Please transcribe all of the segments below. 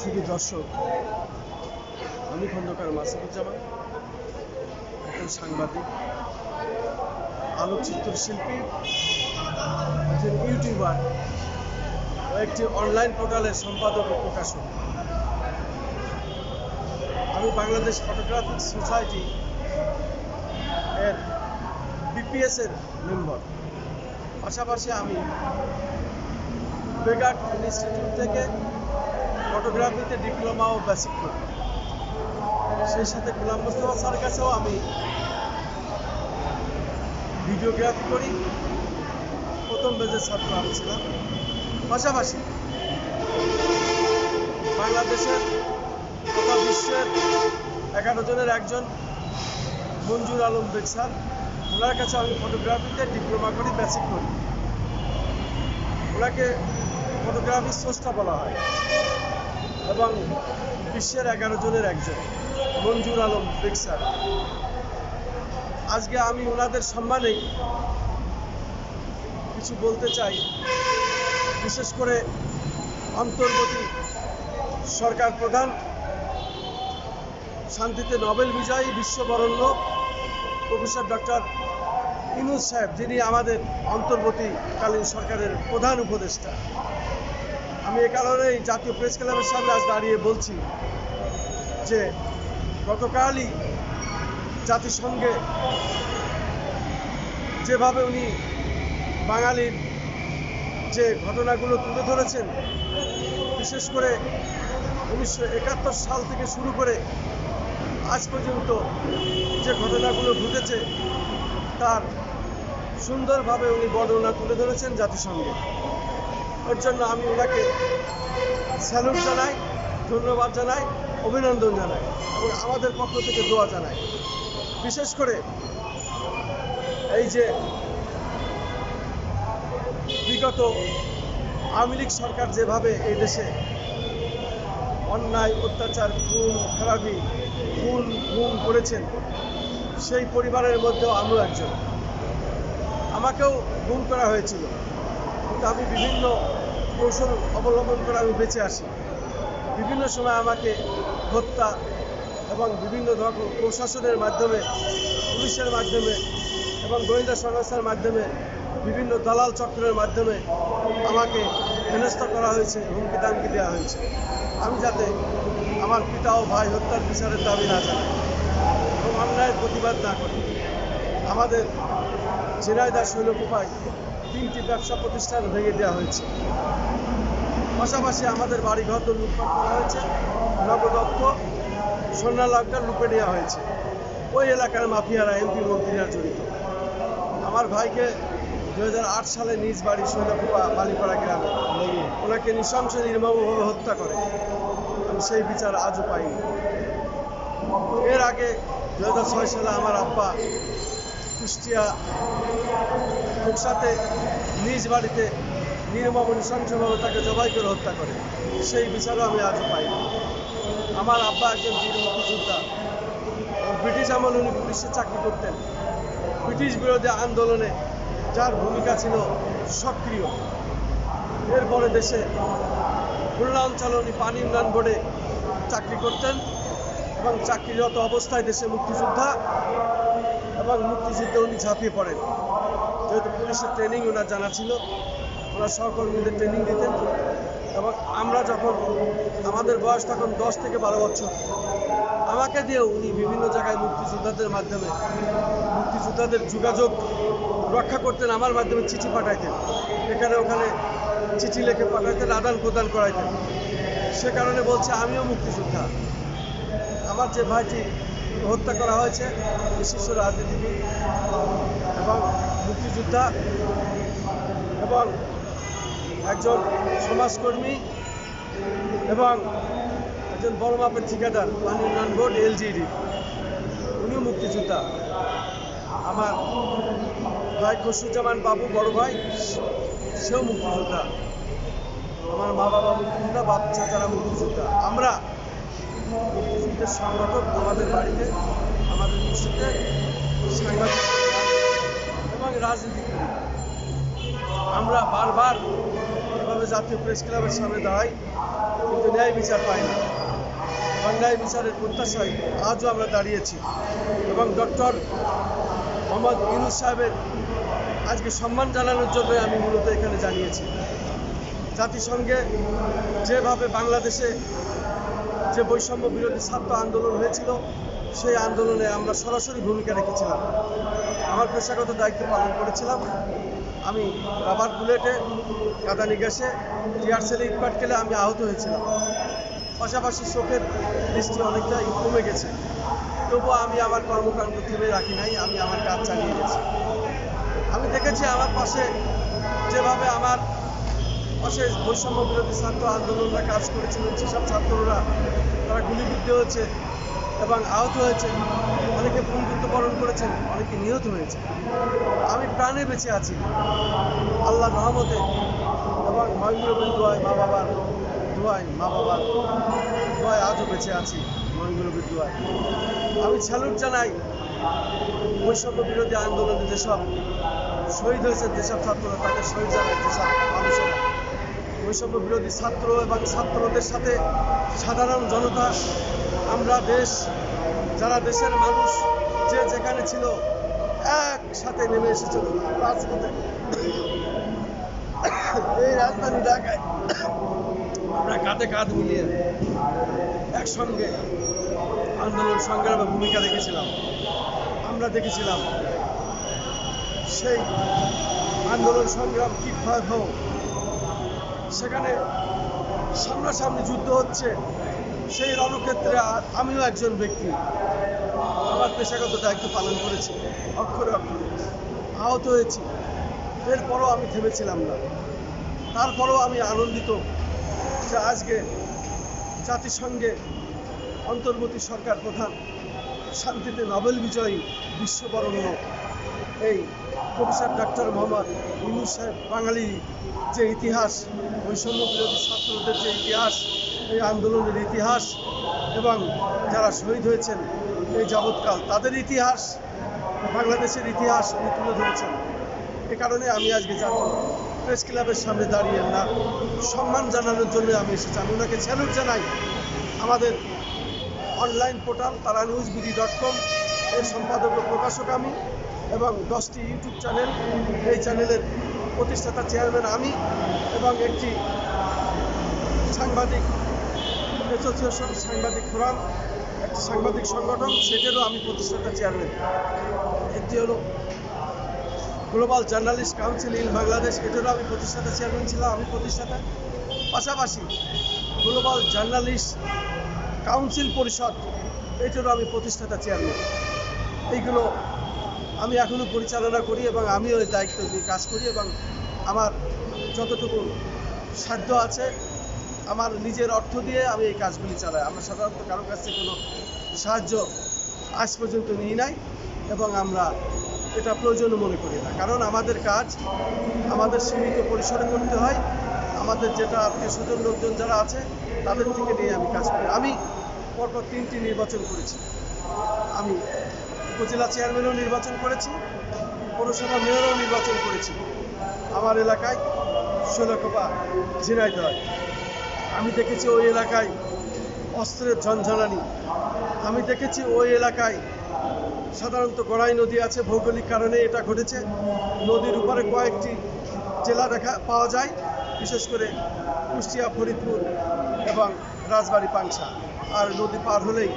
শুধু দর্শক আমি খন্দকার মাসিদুজ্জামান একজন সাংবাদিক, আলোকচিত্র শিল্পী, একজন ইউটিউবার, ও একটি অনলাইন পোর্টালের সম্পাদক ও প্রকাশক। আমি বাংলাদেশ ফটোগ্রাফিক সোসাইটি এর বিপিএস এর মেম্বার। পাশাপাশি আমি বেগাট ইনস্টিটিউট থেকে ফটোগ্রাফিতে ডিপ্লোমা ও বেসিক করি সেই সাথে গোলাম মোস্তফা স্যার কাছেও আমি ভিডিওগ্রাফি করি। প্রথম বেজের ছাত্র আমি ছিলাম। পাশাপাশি বাংলাদেশের তথা বিশ্বের এগারো জনের একজন মঞ্জুর আলম বেগ স্যার ওনার কাছে আমি ফটোগ্রাফিতে ডিপ্লোমা করি বেসিক করি। ওনাকে ফটোগ্রাফির স্রষ্টা বলা হয়। এবং বিশ্বের এগারো জনের একজন, মঞ্জুর আলম স্যার আজকে আমি ওনাদের সম্মানেই কিছু বলতে চাই। বিশেষ করে অন্তর্বর্তী সরকার প্রধান, শান্তিতে নোবেল বিজয়ী বিশ্ববরণ্য প্রফেসর ডক্টর ইনুজ সাহেব, যিনি আমাদের অন্তর্বর্তীকালীন সরকারের প্রধান উপদেষ্টা। আমি এ কারণেই জাতীয় প্রেস ক্লাবের সামনে আজ দাঁড়িয়ে বলছি যে গতকালই জাতিসংঘে যেভাবে উনি বাঙালির যে ঘটনাগুলো তুলে ধরেছেন, বিশেষ করে উনিশশো একাত্তর সাল থেকে শুরু করে আজ পর্যন্ত যে ঘটনাগুলো ঘটেছে, তার সুন্দরভাবে উনি বর্ণনা তুলে ধরেছেন জাতিসংঘে। এর জন্য আমি ওনাকে স্যালুট জানাই, ধন্যবাদ জানাই, অভিনন্দন জানাই এবং আমাদের পক্ষ থেকে দোয়া জানাই। বিশেষ করে এই যে বিগত আওয়ামী লীগ সরকার যেভাবে এই দেশে অন্যায়, অত্যাচার, খুন খারাপি খুন খুন করেছেন, সেই পরিবারের মধ্যেও আমিও একজন। আমাকেও গুম করা হয়েছিল। কিন্তু আমি বিভিন্ন কৌশল অবলম্বন করে আমি বেঁচে আসি। বিভিন্ন সময় আমাকে হত্যা এবং বিভিন্ন ধরনের প্রশাসনের মাধ্যমে, পুলিশের মাধ্যমে এবং গোয়েন্দা সংস্থার মাধ্যমে, বিভিন্ন দালাল চক্রের মাধ্যমে আমাকে হেনস্থা করা হয়েছে, হুমকি দামকি দেওয়া হয়েছে। আমি যাতে আমার পিতা ও ভাই হত্যার বিচারের দাবি না জানাই এবং অন্যায়ের প্রতিবাদ না করি। আমাদের ঝিনাইদা শৈলকুপায় তিনটি ব্যবসা প্রতিষ্ঠান ভেঙে দেওয়া হয়েছে। পাশাপাশি আমাদের বাড়িঘর তো লুটপাট করা হয়েছে। নবদত্ত সোনা লাভটা লুপে নেওয়া হয়েছে। ওই এলাকার মাফিয়ারা, এমপি, মন্ত্রীরা জড়িত। আমার ভাইকে দু হাজার আট সালে নিজ বাড়ি শৈলকুপা বালিপাড়া গ্রামে ওনাকে নৃশংস নির্মমভাবে হত্যা করে। আমি সেই বিচার আজও পাইনি। এর আগে দু হাজার ছয় সালে আমার আব্বা কুষ্টিয়া কুকসাতে নিজ বাড়িতে নির্মম নৃশংসভাবে তাকে জবাই করে হত্যা করে, সেই বিচারও আমি আজও পাইনি। আমার আব্বা একজন বীর মুক্তিযোদ্ধা ব্রিটিশ আমলে উনি পুলিশে চাকরি করতেন। ব্রিটিশ বিরোধী আন্দোলনে যার ভূমিকা ছিল সক্রিয়। এরপরে দেশে খুলনা অঞ্চলে উনি পানি উন্নয়ন বোর্ডে চাকরি করতেন এবং চাকরিরত অবস্থায় দেশে মুক্তিযোদ্ধা এবং মুক্তিযুদ্ধে উনি ঝাঁপিয়ে পড়েন। যেহেতু পুলিশের ট্রেনিং ওনার জানা ছিল, ওনার সহকর্মীদের ট্রেনিং দিতেন। এবং আমরা যখন, আমাদের বয়স তখন দশ থেকে বারো বছর, আমাকে দিয়েও উনি বিভিন্ন জায়গায় মুক্তিযোদ্ধাদের মাধ্যমে, মুক্তিযোদ্ধাদের যোগাযোগ রক্ষা করতেন, আমার মাধ্যমে চিঠি পাঠাইতেন। এখানে ওখানে চিঠি লিখে পাঠাইতেন, আদান প্রদান করাইতেন। সে কারণে বলছে, আমিও মুক্তিযোদ্ধা। আমার যে ভাইটি হত্যা করা হয়েছে বিশিষ্ট রাজনীতিবিদ এবং মুক্তিযোদ্ধা এবং একজন সমাজকর্মী এবং একজন বড় মাপের ঠিকাদার পানি উন্নয়ন বোর্ড, এলজিডি। উনিও মুক্তিযোদ্ধা। আমার ভাই খসরুজ্জামান বাবু, বড় ভাই, সেও মুক্তিযোদ্ধা। আমার মা বাবা মুক্তিযোদ্ধা বাচ্চা যারা মুক্তিযোদ্ধা। আমরা মুক্তিযুদ্ধের সংগঠক আমাদের বাড়িতে, আমাদের সাংবাদিক এবং রাজনীতি আমরা বারবার এভাবে জাতীয় প্রেস ক্লাবের সামনে দাঁড়াই, কিন্তু ন্যায় বিচার পাই না। ন্যায় বিচারের প্রত্যাশায় আজও আমরা দাঁড়িয়েছি। এবং ডক্টর মোহাম্মদ ইউনুস সাহেবের আজকে সম্মান জানানোর জন্য আমি মূলত এখানে জানিয়েছি। জাতিসংঘে যেভাবে বাংলাদেশে যে বৈষম্য বিরোধী ছাত্র আন্দোলন হয়েছিল, সেই আন্দোলনে আমরা সরাসরি ভূমিকা রেখেছিলাম। আমার পেশাগত দায়িত্ব পালন করেছিলাম। আমি রাবার বুলেটে কাদানি গ্যাসে, টিয়ার সেলে ইটপাট খেলে আমি আহত হয়েছিলাম। পাশাপাশি চোখের দৃষ্টি অনেকটাই কমে গেছে। তবুও আমি আমার কর্মকাণ্ড থেমে রাখি নাই, আমি আমার কাজ চালিয়ে গেছি। আমি দেখেছি আমার পাশে যেভাবে আমার পাশে বৈষম্য বিরোধী ছাত্র আন্দোলনরা কাজ করেছিলেন যেসব ছাত্ররা তারা গুলিবিদ্ধ হয়েছে এবং আহত হয়েছে। অনেকে বন্ধুত্ববরণ করেছেন, অনেকে নিহত হয়েছে। আমি প্রাণে বেঁচে আছি। আল্লাহ রহমতে এবং মহেন্দ্রবীর দোয়ায় মা বাবার, দোয়ায় মা বাবার, দোয়ায় আজও বেঁচে আছি মহেন্দ্রবীর দোয়ায়। আমি স্যালুট জানাই, বৈষম্য বিরোধী আন্দোলনে যেসব শহীদ হয়েছে যেসব ছাত্ররা তাদের শহীদ জানায়, যেসব মানুষেরা বৈষম্য বিরোধী ছাত্র এবং ছাত্রদের সাথে সাধারণ জনতা, আমরা দেশ, যারা দেশের মানুষ, যে যেখানে ছিল, একসাথে নেমে এসেছিল রাজপথে। এই রাজধানী ঢাকায় আমরা কাঁধে কাঁধ মিলিয়ে একসঙ্গে আন্দোলন সংগ্রামে ভূমিকা রেখেছিলাম। আমরা দেখেছিলাম সেই আন্দোলন সংগ্রাম কি ভয়াবহ। সেখানে সামনাসামনি যুদ্ধ হচ্ছে, সেই রণক্ষেত্রে আমিও একজন ব্যক্তি। আমার পেশাগত দায়িত্ব পালন করেছি, অক্ষরে অক্ষরে। আহত হয়েছি। এরপরও আমি থেমেছিলাম না। তারপরেও আমি আনন্দিত যে আজকে জাতিসংঘে অন্তর্বর্তী সরকার প্রধান শান্তিতে নোবেল বিজয়ী বিশ্ববরণ্য এই প্রফেসর ডাক্তার মোহাম্মদ ইউনুস সাহেব, বাঙালি যে ইতিহাস বৈষম্য বিরোধী ছাত্রদের যে ইতিহাস, এই আন্দোলনের ইতিহাস, এবং যারা শহীদ হয়েছেন এই যাবৎকাল, তাদের ইতিহাস, বাংলাদেশের ইতিহাস উনি তুলে ধরেছেন। এ কারণে আমি আজকে জাতীয় প্রেস ক্লাবের সামনে দাঁড়িয়ে না। সম্মান জানানোর জন্য আমি এসেছি। আমি ওনাকে স্যালুট জানাই। আমাদের online portal Tara news BD dot com এর সম্পাদক ও প্রকাশক আমি। এবং দশটি ইউটিউব চ্যানেল, এই চ্যানেলের প্রতিষ্ঠাতা চেয়ারম্যান আমি এবং একটি সাংবাদিক, অ্যাসোসিয়েশন সাংবাদিক ফোরাম, একটি সাংবাদিক সংগঠন, সেটারও আমি প্রতিষ্ঠাতা চেয়ারম্যান। একটি হলো global journalist council in Bangladesh এটারও আমি প্রতিষ্ঠাতা চেয়ারম্যান ছিলাম, আমি প্রতিষ্ঠাতা। পাশাপাশি গ্লোবাল জার্নালিস্ট কাউন্সিল পরিষদ, এটারও আমি প্রতিষ্ঠাতা চেয়ারম্যান। এইগুলো আমি এখনও পরিচালনা করি এবং আমিও এই দায়িত্ব নিয়ে কাজ করি এবং আমার যতটুকু সাধ্য আছে, আমার নিজের অর্থ দিয়ে আমি এই কাজগুলি চালাই। আমরা সাধারণত কারোর কাছ থেকে কোনো সাহায্য আজ পর্যন্ত নিই নাই এবং আমরা এটা প্রয়োজনও মনে করি না। কারণ আমাদের কাজ, আমাদের সীমিত পরিসরে করতে হয়। আমাদের যেটা আত্মীয় স্বজন, লোকজন যারা আছে, তাদের থেকে নিয়ে আমি কাজ করি। আমি পরপর তিনটি নির্বাচন করেছি। আমি উপজেলা চেয়ারম্যানও নির্বাচন করেছি পৌরসভা মেয়রও নির্বাচন করেছি আমার এলাকায় শৈলকোপা ঝিনাইদহ আমি দেখেছি ওই এলাকায় অস্ত্রের ঝনঝনানি। আমি দেখেছি ওই এলাকায় সাধারণত গড়াই নদী আছে, ভৌগোলিক কারণে এটা ঘটেছে। নদীর উপরে কয়েকটি জেলা দেখা পাওয়া যায়, বিশেষ করে কুষ্টিয়া, ফরিদপুর এবং রাজবাড়ী পাংশা আর নদী পার হলেই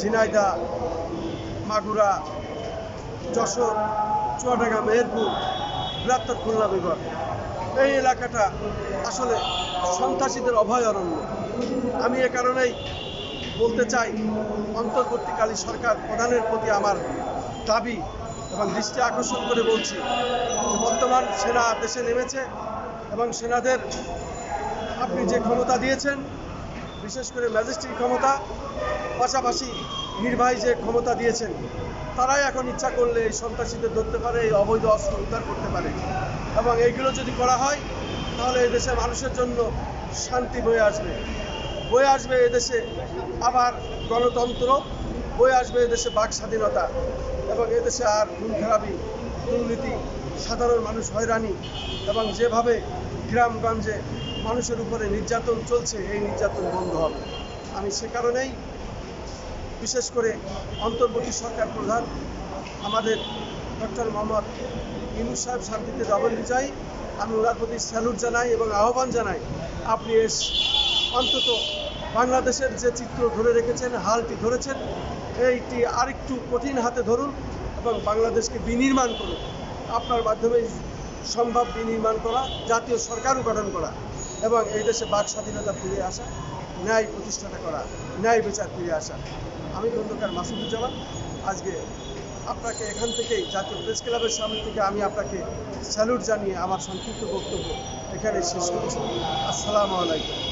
ঝিনাইদা মাগুরা, যশোর, চুয়াডাঙ্গা, মেহেরপুর বৃহত্তর খুলনা বিভাগ। এই এলাকাটা আসলে সন্ত্রাসীদের অভয়ারণ্য। আমি এ কারণেই বলতে চাই অন্তর্বর্তীকালী সরকার প্রধানের প্রতি আমার দাবি এবং দৃষ্টি আকর্ষণ করে বলছি বর্তমান সেনা দেশে নেমেছে এবং সেনাদের আপনি যে ক্ষমতা দিয়েছেন, বিশেষ করে ম্যাজিস্ট্রেট ক্ষমতা, পাশাপাশি নির্বাহী যে ক্ষমতা দিয়েছেন, তারাই এখন ইচ্ছা করলে এই সন্ত্রাসীদের ধরতে পারে, এই অবৈধ অস্ত্র উদ্ধার করতে পারে। এবং এইগুলো যদি করা হয়, তাহলে এই দেশের মানুষের জন্য শান্তি বয়ে আসবে। বয়ে আসবে এদেশে আবার গণতন্ত্র, বয়ে আসবে এদেশে বাক স্বাধীনতা এবং এদেশে আর খুন খারাপি, দুর্নীতি, সাধারণ মানুষ হয়রানি এবং যেভাবে গ্রামগঞ্জে মানুষের উপরে নির্যাতন চলছে, এই নির্যাতন বন্ধ হবে। আমি সে কারণেই বিশেষ করে অন্তর্বর্তী সরকার প্রধান আমাদের ডক্টর মোহাম্মদ ইনুস সাহেব শান্তিতে যাবেন চাই আমি ওনার প্রতি স্যালুট জানাই এবং আহ্বান জানাই, আপনি এস অন্তত বাংলাদেশের যে চিত্র ধরে রেখেছেন, হালটি ধরেছেন, এইটি আরেকটু কঠিন হাতে ধরুন এবং বাংলাদেশকে বিনির্মাণ করুন। আপনার মাধ্যমে সম্ভব বিনির্মাণ করা, জাতীয় সরকারও গঠন করা এবং এই দেশে বাক স্বাধীনতা ফিরে আসা, ন্যায় প্রতিষ্ঠাতা করা। ন্যায় বিচার ফিরে আসা। আমি খন্দকার মাসুদুজ্জামান। আজকে আপনাকে এখান থেকেই জাতীয় প্রেস ক্লাবের সামনে থেকে আমি আপনাকে স্যালুট জানিয়ে আমার সংক্ষিপ্ত বক্তব্য এখানে শেষ করছি। আসসালামু আলাইকুম।